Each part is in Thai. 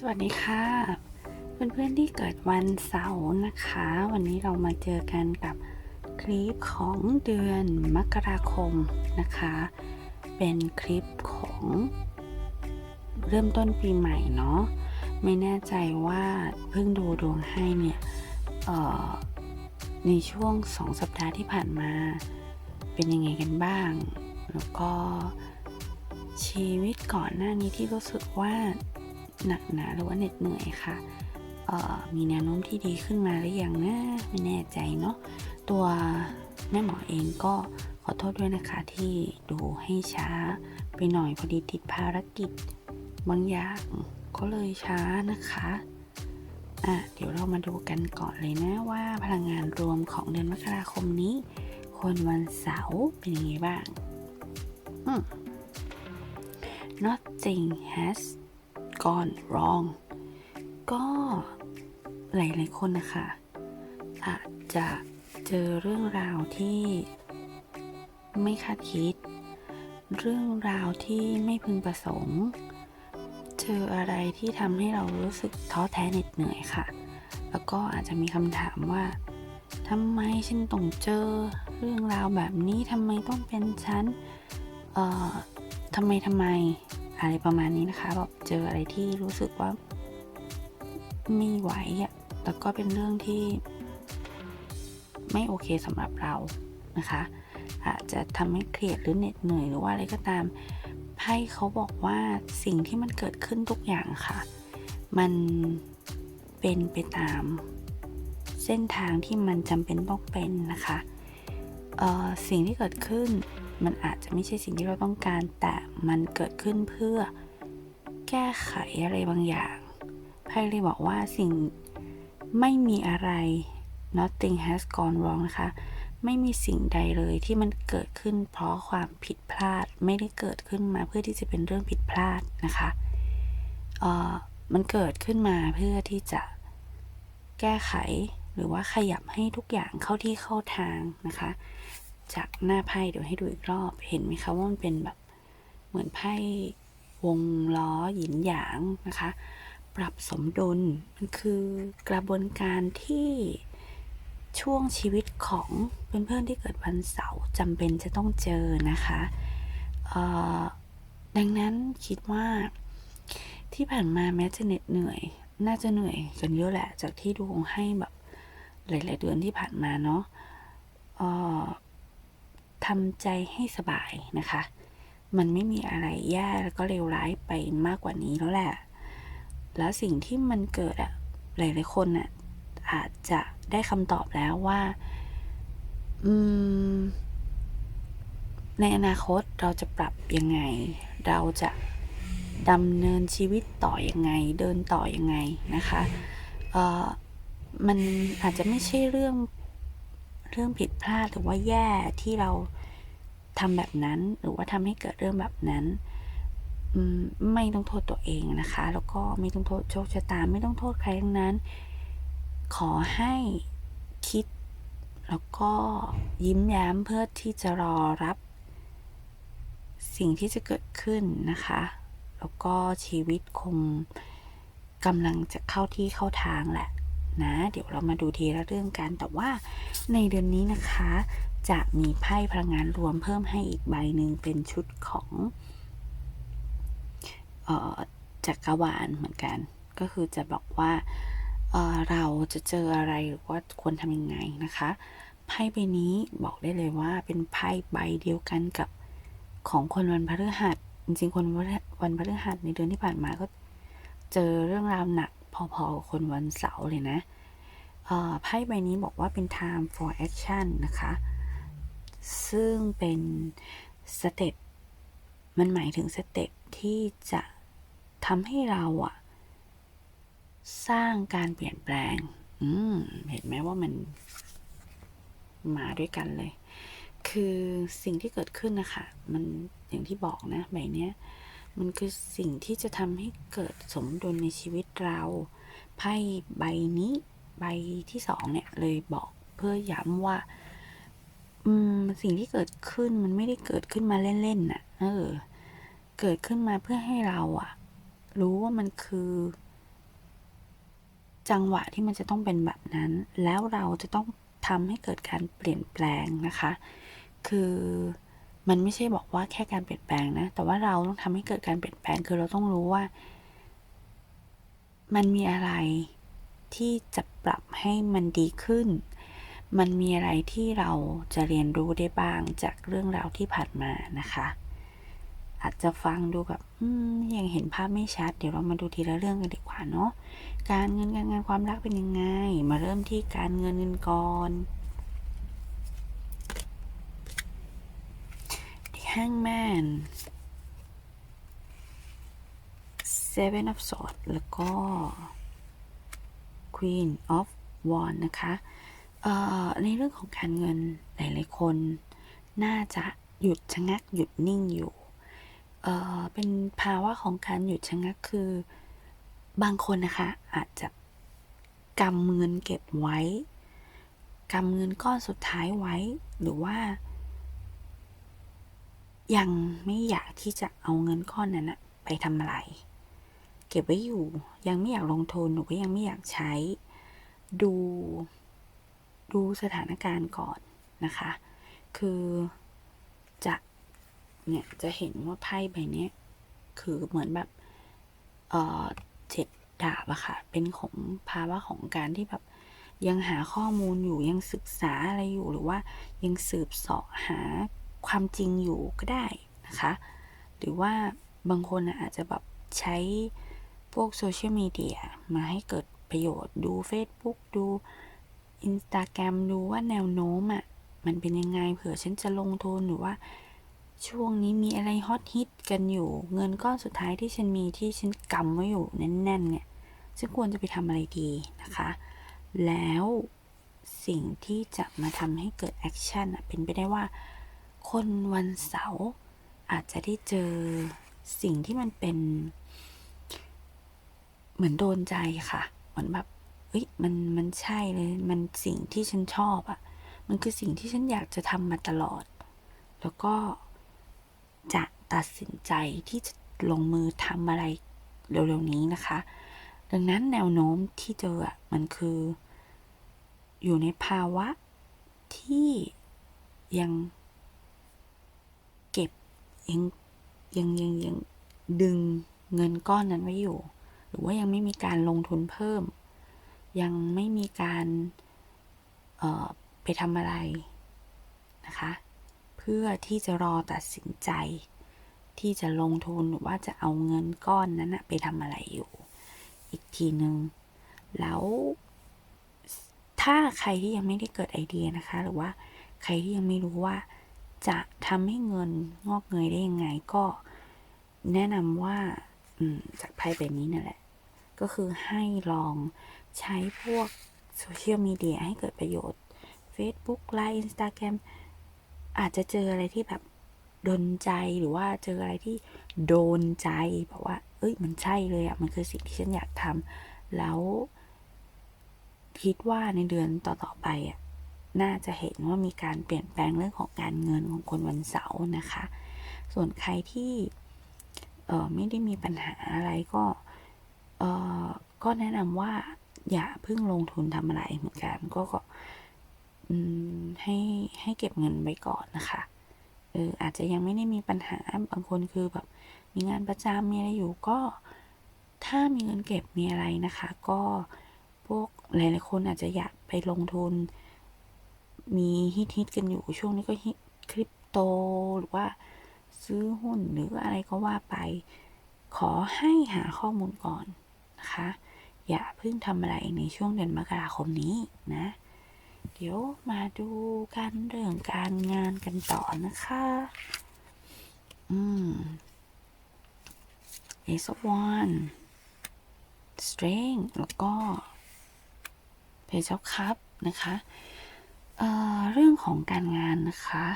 สวัสดีค่ะ เพื่อนๆที่เกิดวันเสาร์นะคะ วันนี้เรามาเจอกันกับคลิปของเดือนมกราคมนะคะ เป็นคลิปของเริ่มต้นปีใหม่เนาะไม่แน่ใจว่าเพิ่งดูดวงให้เนี่ยในช่วงสองสัปดาห์ที่ผ่านมา เป็นยังไงกันบ้าง แล้วก็ชีวิตก่อนหน้านี้ที่รู้สึกว่า หนักหนาหรือว่าเหน็ดเหนื่อยค่ะเอ่อมีแนวโน้มที่ดีขึ้นมาหรือยังนะไม่แน่ใจเนาะตัวแม่หมอเองก็ขอโทษด้วยนะคะที่ดูให้ช้าไปหน่อยพอดีติดภารกิจบางอย่างก็เลยช้านะคะอะเดี๋ยวเรามาดูกันก่อนเลยนะว่าพลังงานรวมของเดือนมกราคมนี้ คนวันเสาร์เป็นยังไงบ้างอืม nothing has gone wrong ก็หลายๆคนนะคะอาจจะเจอเรื่องราวที่ไม่คาดคิด เรื่องราวที่ไม่พึงประสงค์ เจออะไรที่ทำให้เรารู้สึกท้อแท้เหน็ดเหนื่อยค่ะ แล้วก็อาจจะมีคำถามว่าทำไมฉันต้องเจอเรื่องราวแบบนี้ทำไมต้องเป็นฉันเอ่อทำไมทำไม อะไรประมาณนี้นะคะแบบเจออะไรที่รู้สึกว่าไม่ไหวอะ่ะแล้วก็เป็นเรื่องที่ ไม่โอเคสำหรับเรานะคะอาจจะทำให้เครียดหรือเหน็ดเหนื่อยหรือว่าอะไรก็ตามไพ่เขาบอกว่าสิ่งที่มันเกิดขึ้นทุกอย่างค่ะ มันเป็นไปตาม เส้นทางที่มันจำเป็นต้องเป็นนะคะสิ่งที่เกิดขึ้น มันอาจจะไม่ใช่สิ่งที่เราต้องการ แต่มันเกิดขึ้นเพื่อแก้ไขอะไรบางอย่างไพ่เลยบอกว่าสิ่งไม่มีอะไร nothing has gone wrong นะคะ ไม่มีสิ่งใดเลยที่มันเกิดขึ้นเพราะความผิดพลาด ไม่ได้เกิดขึ้นมาเพื่อที่จะเป็นเรื่องผิดพลาดนะคะเอ่อมันเกิดขึ้นมาเพื่อที่จะแก้ไขหรือว่าขยับให้ทุกอย่างเข้าที่เข้าทางนะคะ จากหน้าไพ่เดี๋ยวให้ดูอีกรอบ เห็นไหมคะว่ามันเป็นแบบเหมือนไพ่วงล้อหยินหยางนะคะ ปรับสมดุลมันคือกระบวนการที่ช่วงชีวิตของเพื่อนๆที่เกิดวันเสาร์จำเป็นจะต้องเจอนะคะดังนั้นคิดว่าที่ผ่านมาแม้จะเหน็ดเหนื่อย น่าจะเหนื่อยกันเยอะแหละ จากที่ดูให้แบบหลาย ๆ เดือนที่ผ่านมาเนาะอ่อ ทำใจให้สบายนะคะ มันไม่มีอะไรแย่แล้วก็เลวร้ายไปมากกว่านี้แล้วแหละ แล้วสิ่งที่มันเกิดอะหลายๆคนอะอาจจะได้คำตอบแล้วว่า อืม ในอนาคตเราจะปรับยังไง เราจะดำเนินชีวิตต่อยังไง เดินต่อยังไงนะคะ เออมันอาจจะไม่ใช่เรื่อง เรื่องผิดพลาดหรือว่าแย่ที่เราทำแบบนั้นหรือว่าทำให้เกิดเรื่องแบบนั้นไม่ต้องโทษตัวเองนะคะ แล้วก็ไม่ต้องโทษโชคชะตาไม่ต้องโทษใครทั้งนั้น ขอให้คิด แล้วก็ยิ้มแย้มเพื่อที่จะรอรับ สิ่งที่จะเกิดขึ้นนะคะ แล้วก็ชีวิตคงกำลังจะเข้าที่เข้าทางแหละ นะ เดี๋ยวเรามาดูทีละเรื่องกันแต่ว่าในเดือนนี้นะคะ จะมีไพ่พลังงานรวมเพิ่มให้อีกใบหนึ่งเป็นชุดของออจักรวาลเหมือนกัน ก็คือจะบอกว่าเเราจะเจออะไรหรือว่าควรทำยังไงนะคะไพ่ใบนี้บอกได้เลยว่าเป็นไพ่ใบเดียวกันกับของคนวันพฤหัสจริงๆคนวันพฤหัสในเดือนที่ผ่านมาก็เจอเรื่องราวหนัก พอๆกับคนวันเสาร์เลยนะไพ่ใบนี้บอกว่าเป็น time for action นะคะ ซึ่งเป็นสเต็ปมันหมายถึงสเต็ปที่จะทำให้เราอะสร้างการเปลี่ยนแปลง อืม เห็นไหมว่ามันมาด้วยกันเลย คือสิ่งที่เกิดขึ้นนะคะ มันอย่างที่บอกนะ ใบเนี้ย มันคือสิ่งที่จะทำให้เกิดสมดุลในชีวิตเรา ไพ่ใบนี้ใบที่สองเนี่ยเลยบอกเพื่อย้ำว่า อืม สิ่งที่เกิดขึ้นมันไม่ได้เกิดขึ้นมาเล่นๆน่ะ เออ เกิดขึ้นมาเพื่อให้เราอะรู้ว่ามันคือ จังหวะที่มันจะต้องเป็นแบบนั้น แล้วเราจะต้องทำให้เกิดการเปลี่ยนแปลงนะคะ คือ มันไม่ใช่บอกว่าแค่การเปลี่ยนแปลงนะ แต่ว่าเราต้องทำให้เกิดการเปลี่ยนแปลง คือเราต้องรู้ว่า มันมีอะไรที่จะปรับให้มันดีขึ้น มันมีอะไรที่เราจะเรียนรู้ได้บ้างจากเรื่องราวที่ผ่านมานะคะ อาจจะฟังดูแบบยังเห็นภาพไม่ชัด เดี๋ยวเรามาดูทีละเรื่องกันดีกว่าเนาะ การเงินการงานความรักเป็นยังไง มาเริ่มที่การเงินเงินก่อน Hangman Seven of Swords แล้วก็ Queen of Wands นะคะเอ่อในเรื่องของการเงินหลายๆคน น่าจะหยุดชะงักหยุดนิ่งอยู่เอ่อเป็นภาวะของการหยุดชะงักคือบางคนนะคะ อาจจะกำเงินเก็บไว้กำเงินก้อนสุดท้ายไว้หรือว่า ยังไม่อยากที่จะเอาเงินก้อนนั้นนะไปทำอะไร เก็บไว้อยู่ ยังไม่อยากลงทุนหนูก็ยังไม่อยากใช้ ดู ดูสถานการณ์ก่อนนะคะ คือจะเนี่ยจะเห็นว่าไพ่ใบนี้คือเหมือนแบบเออเจ็ดดาบอะค่ะ เป็นของภาวะของการที่แบบยังหาข้อมูลอยู่ยังศึกษาอะไรอยู่หรือว่ายังสืบเสาะหา ความจริงอยู่ก็ได้นะคะ หรือว่าบางคนอาจจะแบบใช้พวกโซเชียลมีเดียมาให้เกิดประโยชน์ดู Facebook ดู Instagram ดูว่าแนวโน้มอะมันเป็นยังไงเผื่อฉันจะลงทุนหรือว่าช่วงนี้มีอะไรฮอตฮิตกันอยู่ เงินก้อนสุดท้ายที่ฉันมีที่ฉันกำไว้อยู่แน่นๆเนี่ยฉันควรจะไปทำอะไรดีนะคะ แล้วสิ่งที่จะมาทำให้เกิดแอคชั่นอะเป็นไปได้ว่า คนวันเสาร์อาจจะได้เจอสิ่งที่มันเป็น เหมือนโดนใจค่ะ เหมือนแบบเอ้ยมันมันใช่เลย มันสิ่งที่ฉันชอบอะ่ะ มันคือสิ่งที่ฉันอยากจะทำมาตลอด แล้วก็จะตัดสินใจที่จะลงมือทำอะไรเร็วๆนี้นะคะ ดังนั้นแนวโน้มที่เจออะมันคือ อยู่ในภาวะที่ยัง ยังยังยังยังดึงเงินก้อนนั้นไว้อยู่ หรือว่ายังไม่มีการลงทุนเพิ่ม ยังไม่มีการไปทำอะไรนะคะ เพื่อที่จะรอตัดสินใจที่จะลงทุนหรือว่าจะเอาเงินก้อนนั้นนะไปทำอะไรอยู่ อีกทีหนึ่งแล้วถ้าใครที่ยังไม่ได้เกิดไอเดียนะคะ หรือว่าใครที่ยังไม่รู้ว่า จะทำให้เงินงอกเงยได้ยังไงก็แนะนำว่าจากไพ่ใบนี้นั่นแหละ ก็คือให้ลองใช้พวกโซเชียลมีเดียให้เกิดประโยชน์ Facebook Line Instagram อาจจะเจออะไรที่แบบดนใจหรือว่าเจออะไรที่โดนใจแบบว่า เอ้ยมันใช่เลยอะ่ะ มันคือสิ่งที่ฉันอยากทำแล้วคิดว่าในเดือนต่อ ๆ ไปอะ น่าจะเห็นว่ามีการเปลี่ยนแปลงเรื่องของการเงินของคนวันเสาร์นะคะ ส่วนใครที่เออไม่ได้มีปัญหาอะไรก็เออก็แนะนำว่าอย่าเพิ่งลงทุนทำอะไรเหมือนกันก็ก็ให้ให้เก็บเงินไว้ก่อนนะคะเอออาจจะยังไม่ได้มีปัญหาบางคนคือแบบมีงานประจำมีอะไรอยู่ก็ถ้ามีเงินเก็บมีอะไรนะคะ ก็พวกหลายๆคนอาจจะอยากไปลงทุน มีฮิตฮิตกันอยู่ช่วงนี้ก็ฮิตคริปโตหรือว่าซื้อหุ้นหรืออะไรก็ว่าไป ขอให้หาข้อมูลก่อนนะคะ อย่าเพิ่งทำอะไรในช่วงเดือนมกราคมนี้นะ เดี๋ยวมาดูกันเรื่องการงานกันต่อนะคะ อืม Ace of Wands Strength แล้วก็ Page of Cup นะคะ เเรื่องของการงานนะคะ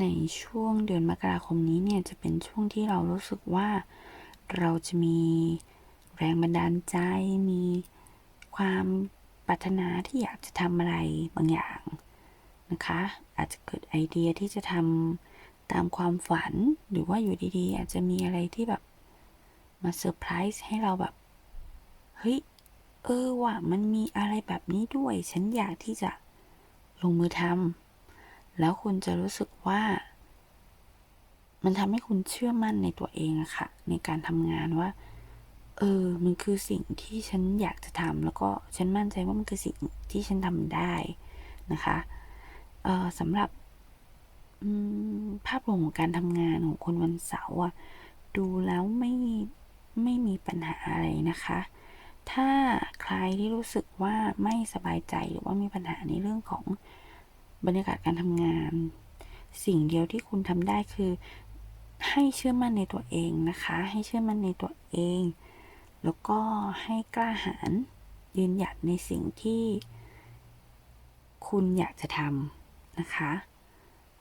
ในช่วงเดือนมกราคมนี้เนี่ยจะเป็นช่วงที่เรารู้สึกว่าเราจะมีแรงบันดาลใจ มีความปรารถนาที่อยากจะทำอะไรบางอย่างนะคะ อาจจะเกิดไอเดียที่จะทำตามความฝัน หรือว่าอยู่ดีๆ อาจจะมีอะไรที่แบบมาเซอร์ไพรส์ให้เราแบบ เฮ้ย เอเออว่ะมันมีอะไรแบบนี้ด้วย ฉันอยากที่จะ ลงมือทำแล้วคุณจะรู้สึกว่า มันทำให้คุณเชื่อมั่นในตัวเองอะค่ะ ในการทำงานว่า เออ มันคือสิ่งที่ฉันอยากจะทำแล้วก็ฉันมั่นใจว่ามันคือสิ่งที่ฉันทำได้นะคะเออสำหรับภาพรวมของการทำงานของคนวันเสาร์อะดูแล้วไม่ไม่มีปัญหาอะไรนะคะ ถ้าใครที่รู้สึกว่าไม่สบายใจหรือว่ามีปัญหาในเรื่องของบรรยากาศการทำงาน สิ่งเดียวที่คุณทำได้คือ ให้เชื่อมั่นในตัวเองนะคะ ให้เชื่อมั่นในตัวเอง แล้วก็ให้กล้าหาญยืนหยัดในสิ่งที่ คุณอยากจะทำนะคะ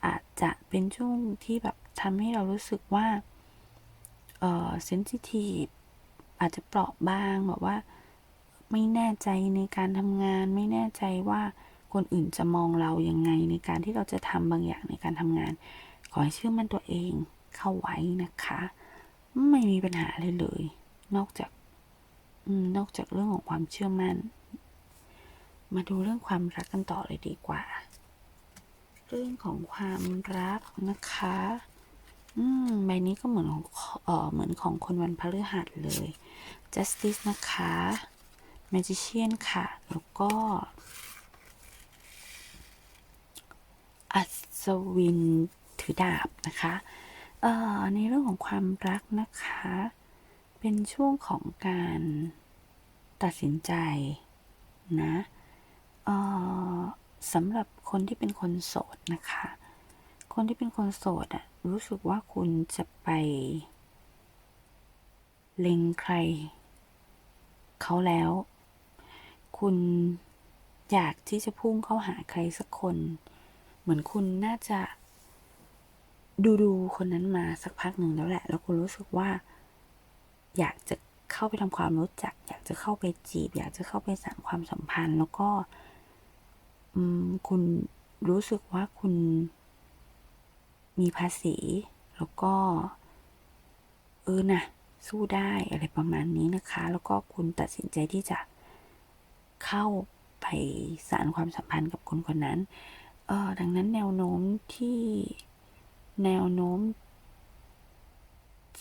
อาจจะเป็นช่วงที่แบบทำให้เรารู้สึกว่าเออเซนซิทีฟอาจจะเปราะบางแบบว่า ไม่แน่ใจในการทำงาน ไม่แน่ใจว่าคนอื่นจะมองเรายังไงในการที่เราจะทำบางอย่างในการทำงาน ขอให้เชื่อมั่นตัวเองเข้าไว้นะคะ ไม่มีปัญหาเลยเลย นอกจากอนอกจากเรื่องของความเชื่อมั่น มาดูเรื่องความรักกันต่อเลยดีกว่า เรื่องของความรักนะคะ อืมใบนี้ก็เหมือนของเออเหมือนของคนวันพฤหัสเลย justice นะคะ magician ค่ะ แล้วก็ อัศวินถือดาบนะคะเอ่อในเรื่องของความรักนะคะ เป็นช่วงของการตัดสินใจนะเอ่อสำหรับคนที่เป็นคนโสดนะคะ คนที่เป็นคนโสดอะรู้สึกว่าคุณจะไป เล็งใคร เขาแล้ว คุณอยากที่จะพุ่งเข้าหาใครสักคน เหมือนคุณน่าจะดูดูคนนั้นมาสักพักหนึ่งแล้วแหละ แล้วคุณรู้สึกว่า อยากจะเข้าไปทำความรู้จัก อยากจะเข้าไปจีบ อยากจะเข้าไปสานความสัมพันธ์ แล้วก็คุณรู้สึกว่าคุณมีภาษี แล้วก็ เออนะสู้ได้อะไรประมาณนี้นะคะ แล้วก็คุณตัดสินใจที่จะ เข้าไปสานความสัมพันธ์กับคนคนนั้นเออดังนั้นแนวโน้มที่แนวโน้ม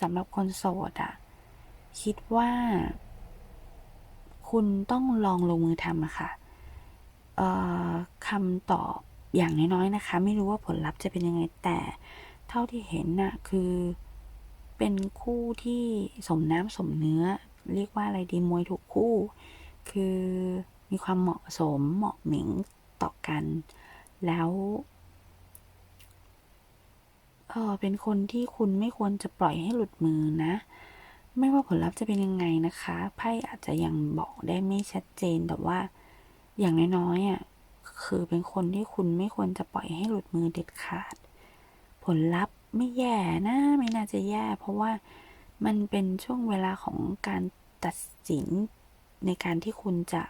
สำหรับคนโสดอะคิดว่า คุณต้องลองลงมือทำอะค่ะเออคำตอบอย่างน้อยๆนะคะ ไม่รู้ว่าผลลัพธ์จะเป็นยังไงแต่เท่าที่เห็นน่ะคือเป็นคู่ที่สมน้ำสมเนื้อ เรียกว่าอะไรดีมวยถูกคู่ คือ มีความเหมาะสมเหมาะเหม็งต่อกัน แล้วเออเป็นคนที่คุณไม่ควรจะปล่อยให้หลุดมือนะ ไม่ว่าผลลัพธ์จะเป็นยังไงนะคะไพ่อาจจะยังบอกได้ไม่ชัดเจนแต่ว่าอย่างน้อยๆอะคือเป็นคนที่คุณไม่ควรจะปล่อยให้หลุดมือเด็ดขาด ผลลัพธ์ไม่แย่นะไม่น่าจะแย่ เพราะว่ามันเป็นช่วงเวลาของการตัดสินในการที่คุณจะ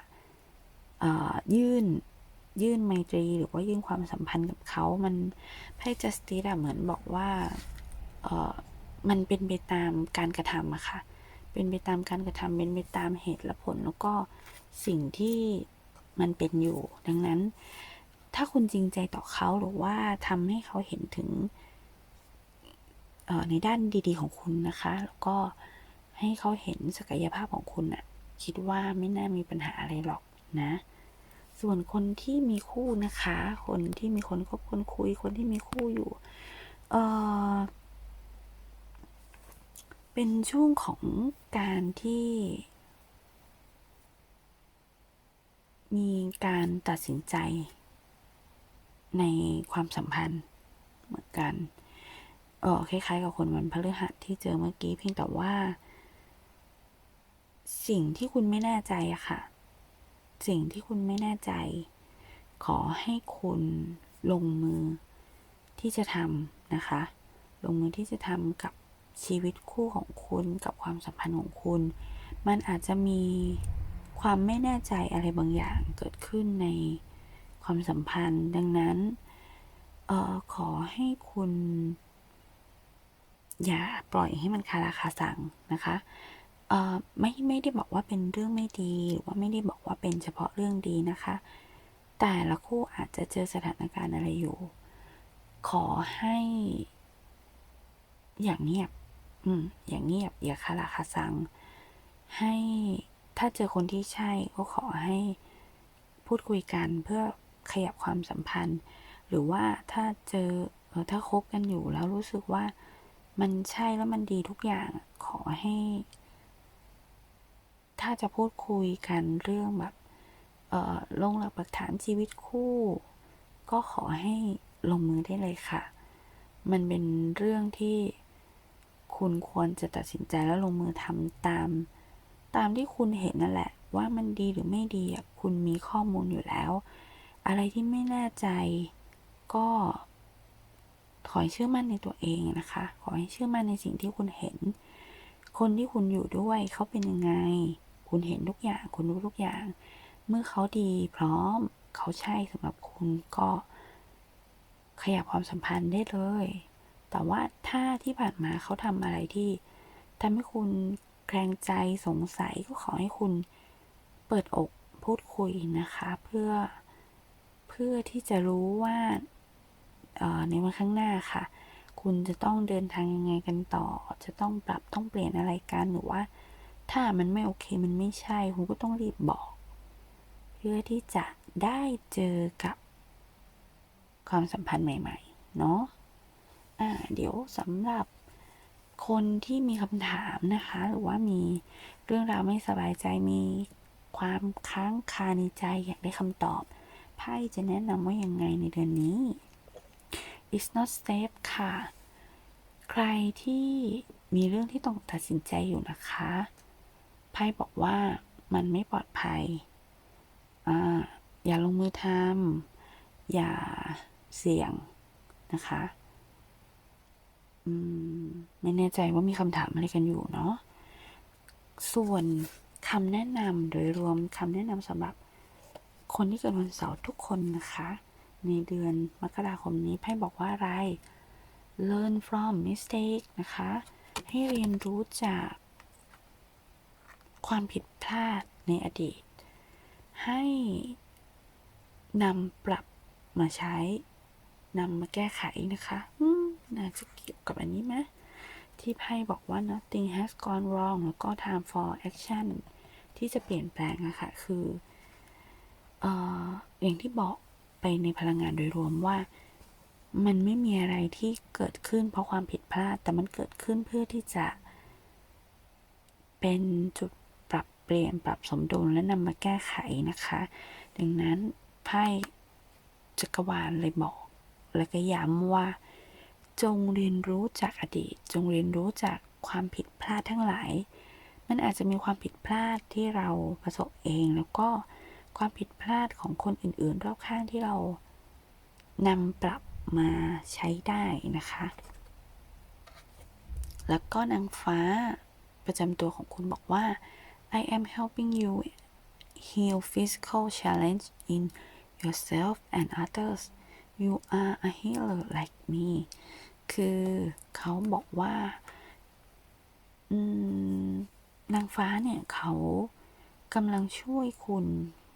ยื่นยื่นไมตรีหรือว่ายื่นความสัมพันธ์กับเขามันไพ่ justice อะเหมือนบอกว่าเออมันเป็นไปตามการกระทำอะค่ะ เป็นไปตามการกระทำเป็นไปตามเหตุและผล แล้วก็สิ่งที่มันเป็นอยู่ ดังนั้น ถ้าคุณจริงใจต่อเขาหรือว่าทำให้เขาเห็นถึงในด้านดี ๆ ของคุณนะคะ แล้วก็ให้เขาเห็นศักยภาพของคุณอะคิดว่าไม่น่ามีปัญหาอะไรหรอก นะ ส่วนคนที่มีคู่นะคะ คนที่มีคนคบคนคุย คนที่มีคู่อยู่ เออเป็นช่วงของการที่ มีการตัดสินใจ ในความสัมพันธ์เหมือนกันเออคล้ายๆกับคนวันพฤหัสที่เจอเมื่อกี้เพียงแต่ว่า สิ่งที่คุณไม่แน่ใจอะค่ะ สิ่งที่คุณไม่แน่ใจ ขอให้คุณลงมือที่จะทำนะคะ ลงมือที่จะทำกับชีวิตคู่ของคุณกับความสัมพันธ์ของคุณ มันอาจจะมีความไม่แน่ใจอะไรบางอย่างเกิดขึ้นในความสัมพันธ์ ดังนั้นออขอให้คุณ อย่าปล่อยให้มันคาราคาสั่งนะคะ ไม่ไม่ได้บอกว่าเป็นเรื่องไม่ดีหรือว่าไม่ได้บอกว่าเป็นเฉพาะเรื่องดีนะคะ แต่ละคู่อาจจะเจอสถานการณ์อะไรอยู่ ขอให้ อย่างเงียบ อืม อย่างเงียบ อย่าคาราคาซัง ให้ถ้าเจอคนที่ใช่ก็ขอให้พูดคุยกันเพื่อขยับความสัมพันธ์ หรือว่าถ้าเจอเออถ้าคบกันอยู่แล้วรู้สึกว่ามันใช่แล้วมันดีทุกอย่างขอให้ ถ้าจะพูดคุยกันเรื่องแบบเอ่อลงหลักปักฐานชีวิตคู่ ก็ขอให้ลงมือได้เลยค่ะ มันเป็นเรื่องที่คุณควรจะตัดสินใจแล้วลงมือทำตาม ตามที่คุณเห็นนั่นแหละ ว่ามันดีหรือไม่ดีคุณมีข้อมูลอยู่แล้ว อะไรที่ไม่แน่ใจก็ขอให้เชื่อมั่นในตัวเองนะคะ ขอให้เชื่อมั่นในสิ่งที่คุณเห็น คนที่คุณอยู่ด้วยเขาเป็นยังไง คุณเห็นทุกอย่าง คุณรู้ทุกอย่าง เมื่อเขาดีพร้อมเขาใช่สำหรับคุณก็ขยับความสัมพันธ์ได้เลย แต่ว่าถ้าที่ผ่านมาเขาทำอะไรที่ทำให้คุณแกรงใจสงสัยก็ขอให้คุณเปิดอกพูดคุยนะคะ เพื่อเพื่อที่จะรู้ว่าในวันข้างหน้าค่ะ คุณจะต้องเดินทางยังไงกันต่อ จะต้องปรับต้องเปลี่ยนอะไรกันหรือว่า ถ้ามันไม่โอเคมันไม่ใช่ คุณก็ต้องรีบบอก เพื่อที่จะได้เจอกับความสัมพันธ์ใหม่ ๆ เนาะอ่าเดี๋ยวสำหรับคนที่มีคำถามนะคะ หรือว่ามีเรื่องราวไม่สบายใจมีความค้างคาในใจอยากได้คำตอบไพ่จะแนะนำว่ายังไงในเดือนนี้ it's not safe ค่ะ ใครที่มีเรื่องที่ต้องตัดสินใจอยู่นะคะ ไพ่บอกว่ามันไม่ปลอดภัยอ่าอย่าลงมือทำอย่าเสี่ยงนะคะอืมไม่แน่ใจว่ามีคำถามอะไรกันอยู่เนาะส่วนคำแนะนำโดยรวมคำแนะนำสำหรับคนที่เกิดวันเสาร์ทุกคนนะคะ ในเดือนมกราคมนี้ไพ่บอกว่าอะไร learn from mistake นะคะ ให้เรียนรู้จาก ความผิดพลาดในอดีต ให้นำปรับมาใช้นำมาแก้ไขนะคะน่าจะเกี่ยวกับอันนี้ไหมที่ไพ่บอกว่า nothing has gone wrong แล้วก็ time for action ที่จะเปลี่ยนแปลงอะค่ะ คือเอออย่างที่บอกไปในพลังงานโดยรวมว่า มันไม่มีอะไรที่เกิดขึ้นเพราะความผิดพลาด แต่มันเกิดขึ้นเพื่อที่จะเป็นจุด เปลี่ยนปรับสมดุลและนำมาแก้ไขนะคะ ดังนั้นไพ่จักรวาลเลยบอก และก็ย้ำว่า จงเรียนรู้จากอดีต จงเรียนรู้จากความผิดพลาดทั้งหลาย มันอาจจะมีความผิดพลาดที่เราประสบเอง แล้วก็ความผิดพลาดของคนอื่นๆ รอบข้างที่เรานำปรับมาใช้ได้นะคะ แล้วก็นางฟ้าประจำตัวของคุณบอกว่า I am helping you heal physical challenge in yourself and others you are a healer like me คือเขาบอกว่าอืมนางฟ้าเนี่ยเขากำลังช่วยคุณ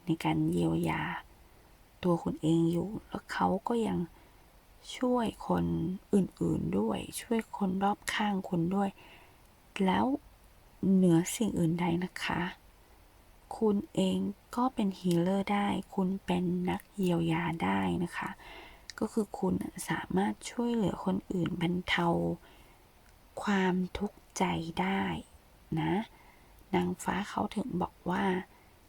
ในการเยียวยา ตัวคุณเองอยู่ แล้วเขาก็ยังช่วยคนอื่นๆด้วย ช่วยคนรอบข้างคุณด้วย แล้ว เหนือสิ่งอื่นใดนะคะ คุณเองก็เป็นฮีเลอร์ได้ คุณเป็นนักเยียวยาได้นะคะ ก็คือคุณสามารถช่วยเหลือคนอื่นบรรเทา ความทุกข์ใจได้นะ นางฟ้าเขาถึงบอกว่า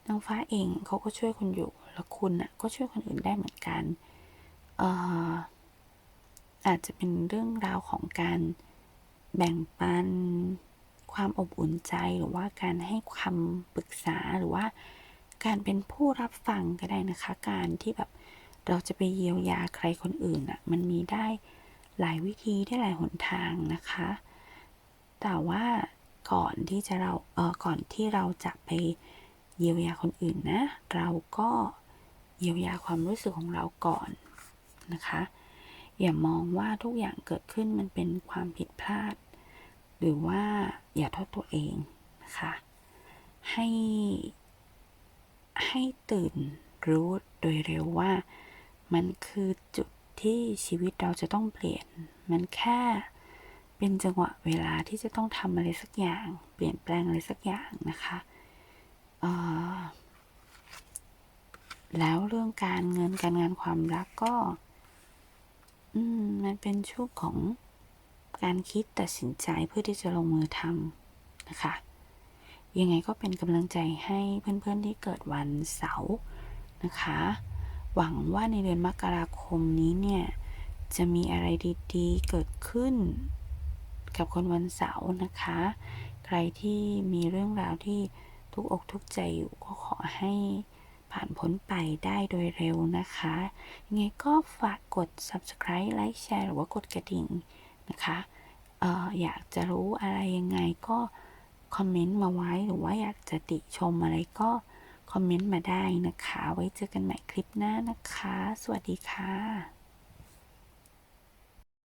นางฟ้าเองเขาก็ช่วยคุณอยู่ แล้วคุณน่ะก็ช่วยคนอื่นได้เหมือนกันเอ่ออาจจะเป็นเรื่องราวของการแบ่งปัน ความอบอุ่นใจหรือว่าการให้คำปรึกษาหรือว่า การเป็นผู้รับฟังก็ได้นะคะ การที่แบบเราจะไปเยียวยาใครคนอื่นอะมันมีได้หลายวิธีได้หลายหนทางนะคะ แต่ว่าก่อนที่จะเราเออก่อนที่เราจะไปเยียวยาคนอื่นนะ เราก็เยียวยาความรู้สึกของเราก่อนนะคะ อย่ามองว่าทุกอย่างเกิดขึ้นมันเป็นความผิดพลาด หรือว่าอย่าโทษตัวเองนะคะให้ให้ตื่นรู้โดยเร็วว่ามันคือจุดที่ชีวิตเราจะต้องเปลี่ยน มันแค่เป็นจังหวะเวลาที่จะต้องทำอะไรสักอย่าง เปลี่ยนแปลงอะไรสักอย่างนะคะออแล้วเรื่องการเงินการงานความรักก็ อืม มันเป็นช่วงของ การคิดตัดสินใจเพื่อที่จะลงมือทำนะคะ ยังไงก็เป็นกำลังใจให้เพื่อนๆที่เกิดวันเสาร์นะคะ หวังว่าในเดือนมกราคมนี้เนี่ย จะมีอะไรดีๆ เกิดขึ้นกับคนวันเสาร์นะคะ ใครที่มีเรื่องราวที่ทุกอกทุกใจอยู่ก็ขอให้ผ่านพ้นไปได้โดยเร็วนะคะ ยังไงก็ฝากกด subscribe ไลค์แชร์หรือว่ากดกระดิ่ง นะคะอออยากจะรู้อะไรยังไงก็คอมเมนต์มาไว้หรือว่าอยากจะติชมอะไรก็คอมเมนต์มาได้นะคะ ไว้เจอกันใหม่คลิปหน้านะคะ สวัสดีค่ะ